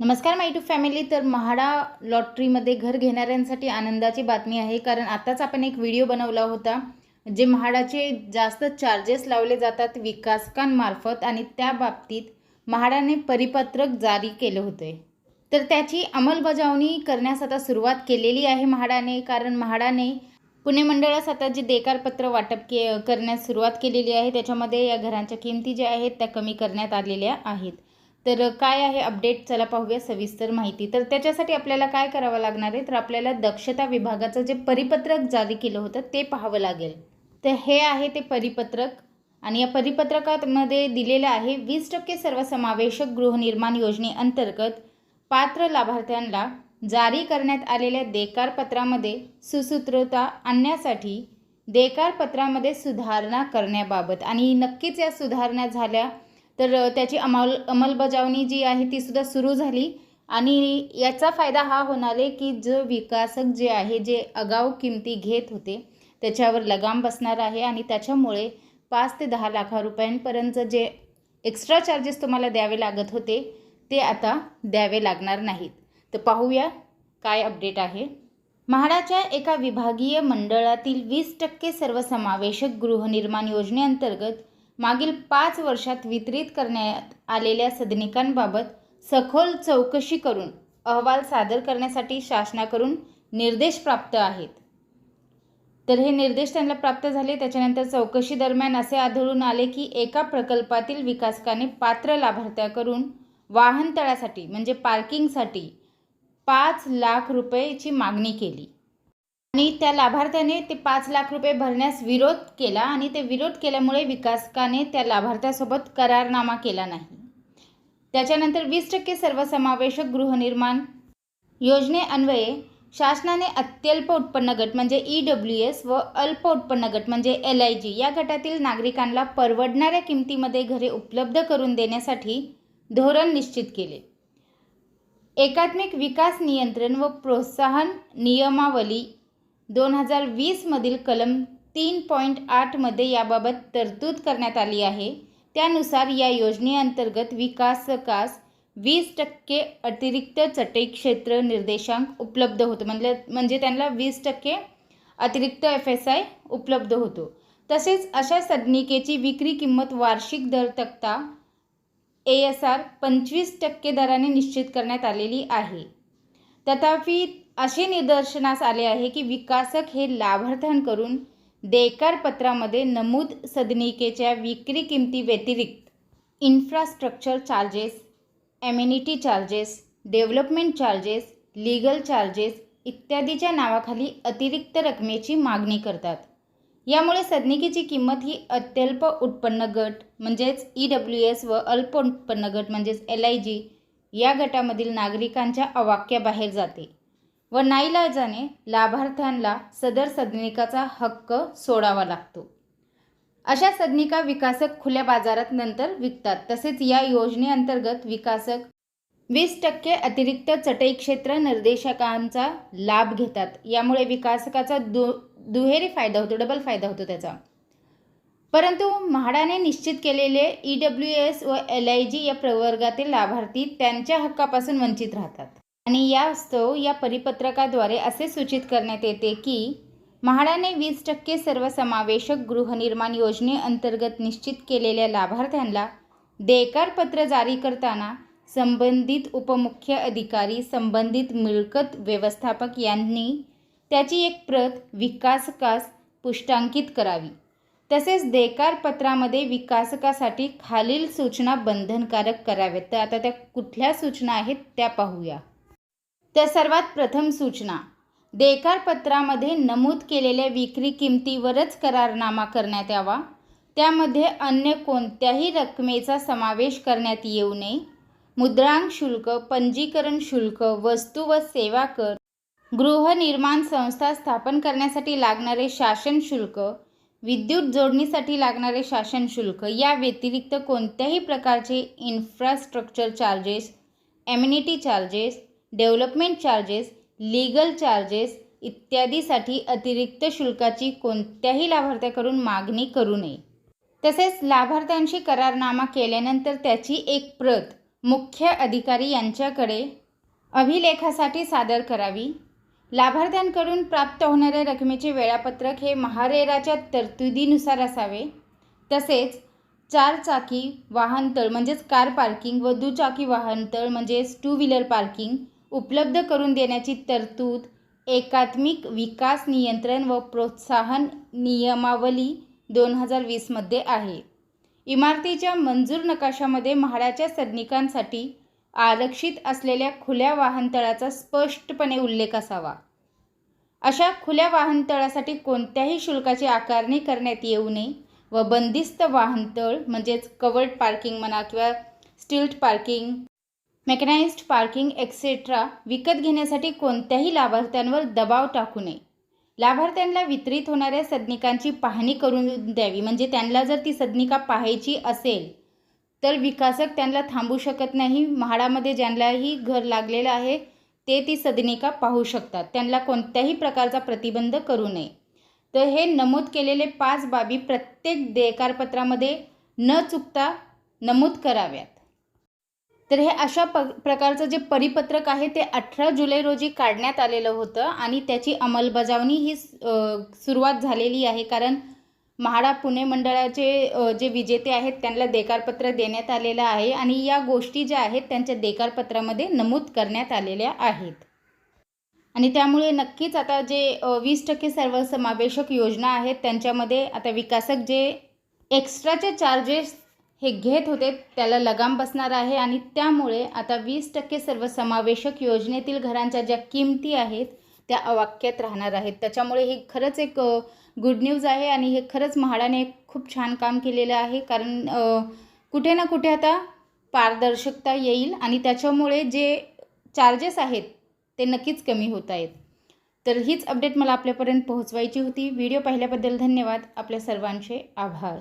नमस्कार माय to family. तर म्हाडा लॉटरीमध्ये घर घेणाऱ्यांसाठी आनंदाची बातमी आहे. कारण आताच आपण एक व्हिडिओ बनवला होता जे म्हाडाचे जास्त चार्जेस लावले जातात विकासकांमार्फत आणि त्या बाबतीत म्हाडाने परिपत्रक जारी केले होते. तर त्याची अंमलबजावणी करण्यास आता सुरुवात केलेली आहे म्हाडाने कारण म्हाडाने पुणे मंडळास आता जे देकारपत्र वाटप के करण्यास सुरुवात केलेली आहे त्याच्यामध्ये या घरांच्या किमती ज्या आहेत त्या कमी करण्यात आलेल्या आहेत. तर काय आहे अपडेट चला पाहूया सविस्तर माहिती. तर त्याच्यासाठी आपल्याला काय करावं लागणार आहे? तर आपल्याला दक्षता विभागाचं जे परिपत्रक जारी केलं होतं ते पाहावं लागेल. तर हे आहे ते परिपत्रक. आणि या परिपत्रकामध्ये दिलेलं आहे वीस टक्के सर्वसमावेशक गृहनिर्माण योजनेअंतर्गत पात्र लाभार्थ्यांना जारी करण्यात आलेल्या देकारपत्रामध्ये सुसूत्रता आणण्यासाठी देकारपत्रामध्ये सुधारणा करण्याबाबत. आणि नक्कीच या सुधारणा झाल्या तर त्याची अंमल अंमलबजावणी जी आहे ती सुद्धा सुरू झाली. आणि याचा फायदा हा होणार आहे की जो विकासक जे आहे जे आगाऊ किमती घेत होते त्याच्यावर लगाम बसणार आहे आणि त्याच्यामुळे पाच ते दहा लाखा रुपयांपर्यंत जे एक्स्ट्रा चार्जेस तुम्हाला द्यावे लागत होते ते आता द्यावे लागणार नाहीत. तर पाहूया काय अपडेट आहे. म्हाडाच्या एका विभागीय मंडळातील वीस टक्के सर्वसमावेशक गृहनिर्माण योजनेअंतर्गत मागील पाच वर्षात वितरित करण्यात आलेल्या सदनिकांबाबत सखोल चौकशी करून अहवाल सादर करण्यासाठी शासनाकडून निर्देश प्राप्त आहेत. तर हे निर्देश त्यांना प्राप्त झाले. त्याच्यानंतर चौकशी दरम्यान असे आढळून आले की एका प्रकल्पातील विकासकाने पात्र लाभार्थ्याकडून वाहनतळासाठी म्हणजे पार्किंगसाठी पाच लाख रुपयेची मागणी केली. आणि त्या लाभार्थ्याने ते पाच लाख रुपये भरण्यास विरोध केला आणि ते विरोध केल्यामुळे विकासकाने त्या लाभार्थ्यासोबत करारनामा केला नाही. त्याच्यानंतर वीस टक्के सर्वसमावेशक गृहनिर्माण योजनेअन्वये शासनाने अत्यल्प उत्पन्न गट म्हणजे ई डब्ल्यू एस व अल्प उत्पन्न गट म्हणजे एल आय जी या गटातील नागरिकांना परवडणाऱ्या किमतीमध्ये घरे उपलब्ध करून देण्यासाठी धोरण निश्चित केले. एकात्मिक विकास नियंत्रण व प्रोत्साहन नियमावली दोन हजार वीसमधील कलम तीन पॉईंट आठमध्ये याबाबत तरतूद करण्यात आली आहे. त्यानुसार या योजनेअंतर्गत विकासकास वीस टक्के अतिरिक्त चटई क्षेत्र निर्देशांक उपलब्ध होतो. म्हणजे म्हणजे त्यांना वीस टक्के अतिरिक्त एफ एस आय उपलब्ध होतो. तसेच अशा सदनिकेची विक्री किंमत वार्षिक दर तक्ता ए एस आर पंचवीस टक्के दराने निश्चित करण्यात आलेली आहे. तथापि असे निदर्शनास आले आहे की विकासक हे लाभार्थ्यांकडून देकार पत्रामध्ये नमूद सदनिकेच्या विक्री किमती व्यतिरिक्त infrastructure charges amenity charges development charges legal charges इत्यादीच्या नावाखाली अतिरिक्त रकमेची मागणी करतात. यामुळे सदनिकेची किंमत ही अत्यल्प उत्पन्न गट म्हणजेच ई डब्ल्यू एस व अल्प उत्पन्न गट म्हणजेच एल आय जी या गटामधील नागरिकांच्या अवाक्याबाहेर जाते. व नाईलाजाने लाभार्थ्यांना सदर सदनिकाचा हक्क सोडावा लागतो. अशा सदनिका विकासक खुल्या बाजारात नंतर विकतात. तसेच या योजनेअंतर्गत विकासक वीस टक्के अतिरिक्त चटई क्षेत्र निर्देशकांचा लाभ घेतात. यामुळे विकासकाचा दु दुहेरी फायदा होतो डबल फायदा होतो त्याचा. परंतु म्हाडाने निश्चित केलेले ई डब्ल्यू एस व एल आय जी या प्रवर्गातील लाभार्थी त्यांच्या हक्कापासून वंचित राहतात. आणि यास्तव या परिपत्रकाद्वारे असे सूचित करण्यात येते की म्हाडाने वीस टक्के सर्वसमावेशक गृहनिर्माण योजनेअंतर्गत निश्चित केलेल्या लाभार्थ्यांना देयकारपत्र जारी करताना संबंधित उपमुख्य अधिकारी संबंधित मिळकत व्यवस्थापक यांनी त्याची एक प्रत विकासकास पुष्टांकित करावी. तसेच देकार पत्रामध्ये विकासकासाठी खालील सूचना बंधनकारक कराव्यात. तर आता त्या कुठल्या सूचना आहेत त्या पाहूया. तर सर्वात प्रथम सूचना. देकारपत्रामध्ये नमूद केलेल्या विक्री किमतीवरच करारनामा करण्यात यावा. त्यामध्ये अन्य कोणत्याही रकमेचा समावेश करण्यात येऊ नये. मुद्रांक शुल्क पंजीकरण शुल्क वस्तू व सेवा कर. गृहनिर्माण संस्था स्थापन करण्यासाठी लागणारे शासन शुल्क विद्युत जोडणीसाठी लागणारे शासन शुल्क या व्यतिरिक्त कोणत्याही प्रकारचे infrastructure charges amenity charges development charges legal charges इत्यादीसाठी अतिरिक्त शुल्काची कोणत्याही लाभार्थ्याकडून मागणी करू नये. तसेच लाभार्थ्यांशी करारनामा केल्यानंतर त्याची एक प्रत मुख्य अधिकारी यांच्याकडे अभिलेखासाठी सादर करावी. लाभार्थ्यांकडून प्राप्त होणाऱ्या रकमेचे वेळापत्रक हे महारेराच्या तरतुदीनुसार असावे. तसेच चारचाकी वाहनतळ म्हणजेच कार पार्किंग व दुचाकी वाहनतळ म्हणजेच टू व्हीलर पार्किंग उपलब्ध करून देण्याची तरतूद एकात्मिक विकास नियंत्रण व प्रोत्साहन नियमावली दोन हजार वीसमध्ये आहे. इमारतीच्या मंजूर नकाशामध्ये म्हाडाच्या सदनिकांसाठी आरक्षित असलेल्या खुल्या वाहनतळाचा स्पष्टपणे उल्लेख असावा. अशा खुल्या वाहनतळासाठी कोणत्याही शुल्काची आकारणी करण्यात येऊ नये व बंदिस्त वाहनतळ म्हणजेच कवर्ड पार्किंग म्हणा किंवा stilt parking mechanized parking etcetera विकत घेण्यासाठी कोणत्याही लाभार्थ्यांवर दबाव टाकू नये. लाभार्थ्यांना वितरित होणाऱ्या सदनिकांची पाहणी करून द्यावी. म्हणजे त्यांना जर ती सदनिका पाहायची असेल तर विकासक त्यांना थांबू शकत नाही. म्हाडामध्ये ज्यांनाही घर लागलेलं आहे ते ती सदनिका पाहू शकतात. त्यांना कोणत्याही प्रकारचा प्रतिबंध करू नये. तर हे नमूद केलेले पाच बाबी प्रत्येक देयकारपत्रामध्ये न चुकता नमूद कराव्यात. तर हे अशा प प्रकारचं जे परिपत्रक आहे ते अठरा जुलै रोजी काढण्यात आलेलं होतं आणि त्याची अंमलबजावणी ही सुरुवात झालेली आहे. कारण म्हाडा पुणे मंडळाचे जे विजेते आहेत त्यांना देकारपत्र देण्यात आलेलं आहे आणि या गोष्टी ज्या आहेत त्यांच्या देकारपत्रामध्ये नमूद करण्यात आलेल्या आहेत. आणि त्यामुळे नक्कीच आता जे वीस टक्के सर्वसमावेशक योजना आहेत त्यांच्यामध्ये आता विकासक जे एक्स्ट्राचे चार्जेस हे घेत होते त्याला लगाम बसणार आहे आणि त्यामुळे आता वीस टक्के सर्वसमावेशक योजनेतील घरांच्या ज्या किमती आहेत त्या अवाक्यात राहणार आहेत. त्याच्यामुळे हे खरंच एक गुड न्यूज आहे आणि हे खरंच म्हाडाने खूप छान काम केलेलं आहे. कारण कुठे ना कुठे आता पारदर्शकता येईल आणि त्याच्यामुळे जे चार्जेस आहेत ते नक्कीच कमी होत आहेत. तर हीच अपडेट मला आपल्यापर्यंत पोहोचवायची होती. व्हिडिओ पाहिल्याबद्दल धन्यवाद. आपल्या सर्वांचे आभार.